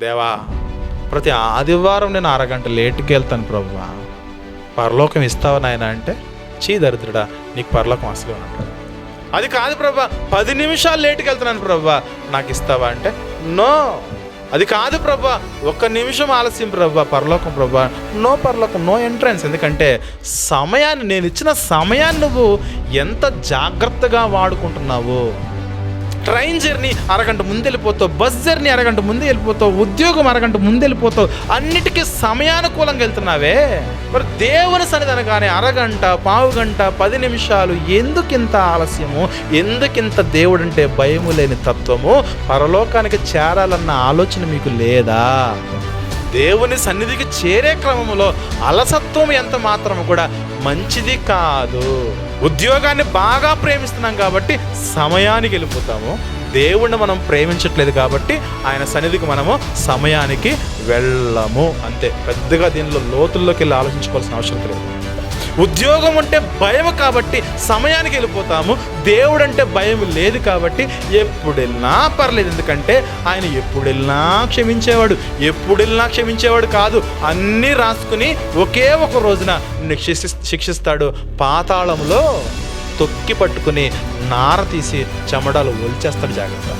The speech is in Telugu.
దేవా ప్రతి ఆదివారం నేను అరగంట లేటుకి వెళ్తాను ప్రభు పరలోకం ఇస్తావా నాయన అంటే చీ దరిద్రుడా నీకు పరలోకం అసలు అంటాడు అది కాదు ప్రభా పది నిమిషాలు లేట్కి వెళ్తున్నాను ప్రభా నాకు ఇస్తావా అంటే నో. అది కాదు ప్రభా ఒక్క నిమిషం ఆలస్యం ప్రభా పరలోకం ప్రభా నో పరలోకం నో ఎంట్రన్స్. ఎందుకంటే సమయాన్ని నేను ఇచ్చిన సమయాన్ని నువ్వు ఎంత జాగ్రత్తగా వాడుకుంటున్నావు ట్రైన్ జర్నీ అరగంట ముందు వెళ్ళిపోతావు బస్ జర్నీ అరగంట ముందు వెళ్ళిపోతావు ఉద్యోగం అరగంట ముందు వెళ్ళిపోతావు అన్నిటికీ సమయానుకూలంగా వెళ్తున్నావే. మరి దేవుని సన్నిధి అనగానే అరగంట పావు గంట పది నిమిషాలు ఎందుకింత ఆలస్యము? ఎందుకింత దేవుడు అంటే భయము లేని తత్వము? పరలోకానికి చేరాలన్న ఆలోచన మీకు లేదా? దేవుని సన్నిధికి చేరే క్రమంలో అలసత్వం ఎంత మాత్రం కూడా మంచిది కాదు. ఉద్యోగాన్ని బాగా ప్రేమిస్తున్నాం కాబట్టి సమయానికి వెళ్ళిపోతాము. దేవుణ్ణి మనం ప్రేమించట్లేదు కాబట్టి ఆయన సన్నిధికి మనము సమయానికి వెళ్ళము. అంతే. పెద్దగా దీనిలో లోతుల్లోకి వెళ్ళి ఆలోచించుకోవాల్సిన అవసరం లేదు. ఉద్యోగం అంటే భయం కాబట్టి సమయానికి వెళ్ళిపోతాము. దేవుడు అంటే భయం లేదు కాబట్టి ఎప్పుడు వెళ్ళినా పర్లేదు. ఎందుకంటే ఆయన ఎప్పుడు వెళ్ళినా క్షమించేవాడు ఎప్పుడు వెళ్ళినా క్షమించేవాడు కాదు. అన్నీ రాసుకుని ఒకే ఒక రోజున శిక్షి శిక్షిస్తాడు. పాతాళంలో తొక్కి పట్టుకుని నార తీసి చెమడాలు ఒలిచేస్తాడు జాగ్రత్త.